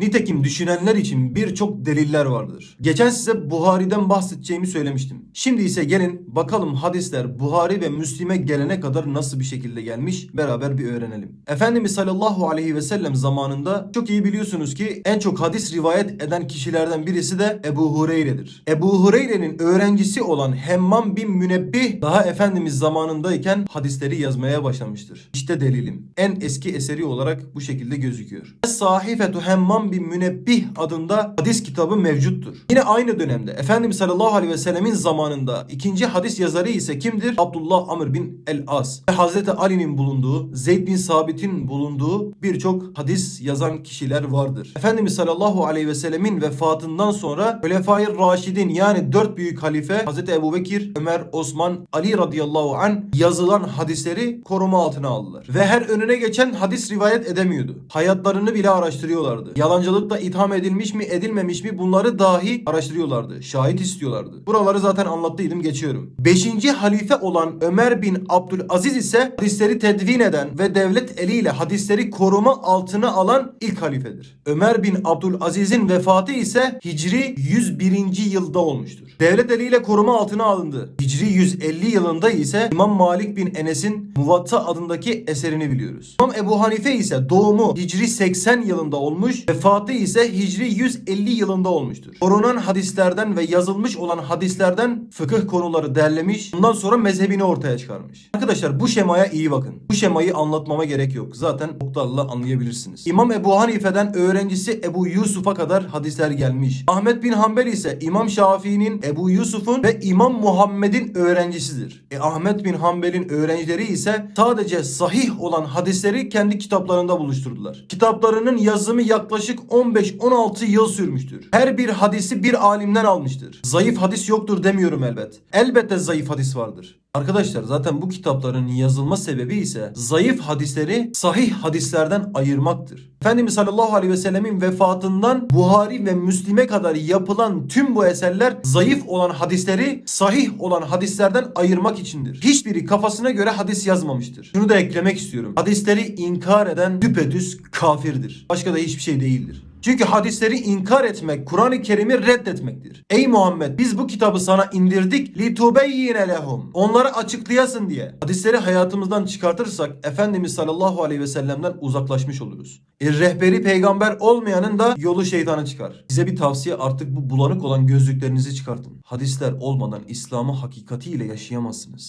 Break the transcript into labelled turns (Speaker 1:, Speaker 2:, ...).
Speaker 1: Nitekim düşünenler için birçok deliller vardır. Geçen size Buhari'den bahsedeceğimi söylemiştim. Şimdi ise gelin bakalım hadisler Buhari ve Müslim'e gelene kadar nasıl bir şekilde gelmiş beraber bir öğrenelim. Efendimiz sallallahu aleyhi ve sellem zamanında çok iyi biliyorsunuz ki en çok hadis rivayet eden kişilerden birisi de Ebu Hureyre'dir. Ebu Hureyre'nin öğrencisi olan Hemmam bin Münebbih daha Efendimiz zamanındayken hadisleri yazmaya başlamıştır. İşte delilim. En eski eseri olarak bu şekilde gözüküyor. Sahifetu Hemmam bin Münebbih adında hadis kitabı mevcuttur. Yine aynı dönemde Efendimiz sallallahu aleyhi ve sellemin zamanında ikinci hadis yazarı ise kimdir? Abdullah Amr bin El-As. Ve Hazreti Ali'nin bulunduğu, Zeyd bin Sabit'in bulunduğu birçok hadis yazan kişiler vardır. Efendimiz sallallahu aleyhi ve sellemin vefatından sonra Hulefai Raşidin yani dört büyük halife Hazreti Ebu Bekir, Ömer, Osman, Ali radıyallahu an yazılan hadisleri koruma altına aldılar. Ve her önüne geçen hadis rivayet edemiyordu. Hayatlarını bile araştırıyorlardı. Yalancılıkla itham edilmiş mi edilmemiş mi bunları dahi araştırıyorlardı. Şahit istiyorlardı. Buraları zaten anlattıydım geçiyorum. Beşinci halife olan Ömer bin Abdülaziz ise hadisleri tedvin eden ve devlet eliyle hadisleri koruma altına alan ilk halifedir. Ömer bin Abdülaziz'in vefatı ise Hicri 101. yılda olmuştur. Devlet eliyle koruma altına alındı. Hicri 150 yılında ise İmam Malik bin Enes'in Muvatta adındaki eserini biliyoruz. İmam Ebu Hanife ise doğumu Hicri 80 yılında olmuş, vefatı ise Hicri 150 yılında olmuştur. Korunan hadislerden ve yazılmış olan hadislerden fıkıh konuları derlemiş, ondan sonra mezhebini ortaya çıkarmış. Arkadaşlar bu şemaya iyi bakın. Bu şemayı anlatmama gerek yok. Zaten oklarla anlayabilirsiniz. İmam Ebu Hanife'den öğrencisi Ebu Yusuf'a kadar hadisler gelmiş. Ahmet bin Hanbel ise İmam Şafii'nin, Ebu Yusuf'un ve İmam Muhammed'in öğrencisidir. E Ahmet bin Hanbel'in öğrencileri ise sadece sahih olan hadisleri kendi kitaplarında buluşturdular. Kitaplarının yazımı yaklaşık 15-16 yıl sürmüştür. Her bir hadisi bir alimden almıştır. Zayıf hadis yoktur demiyorum elbet. Elbette zayıf hadis vardır. Arkadaşlar zaten bu kitapların yazılma sebebi ise zayıf hadisleri sahih hadislerden ayırmaktır. Efendimiz sallallahu aleyhi ve sellemin vefatından Buhari ve Müslim'e kadar yapılan tüm bu eserler zayıf olan hadisleri sahih olan hadislerden ayırmak içindir. Hiçbiri kafasına göre hadis yazmamıştır. Şunu da eklemek istiyorum. Hadisleri inkar eden düpedüz kafirdir. Başka da hiçbir şey değildir. Çünkü hadisleri inkar etmek, Kur'an-ı Kerim'i reddetmektir. Ey Muhammed biz bu kitabı sana indirdik litubeyyine lehum. Onları açıklayasın diye. Hadisleri hayatımızdan çıkartırsak Efendimiz sallallahu aleyhi ve sellem'den uzaklaşmış oluruz. E, rehberi peygamber olmayanın da yolu şeytana çıkar. Size bir tavsiye artık bu bulanık olan gözlüklerinizi çıkartın. Hadisler olmadan İslam'ı hakikatiyle yaşayamazsınız.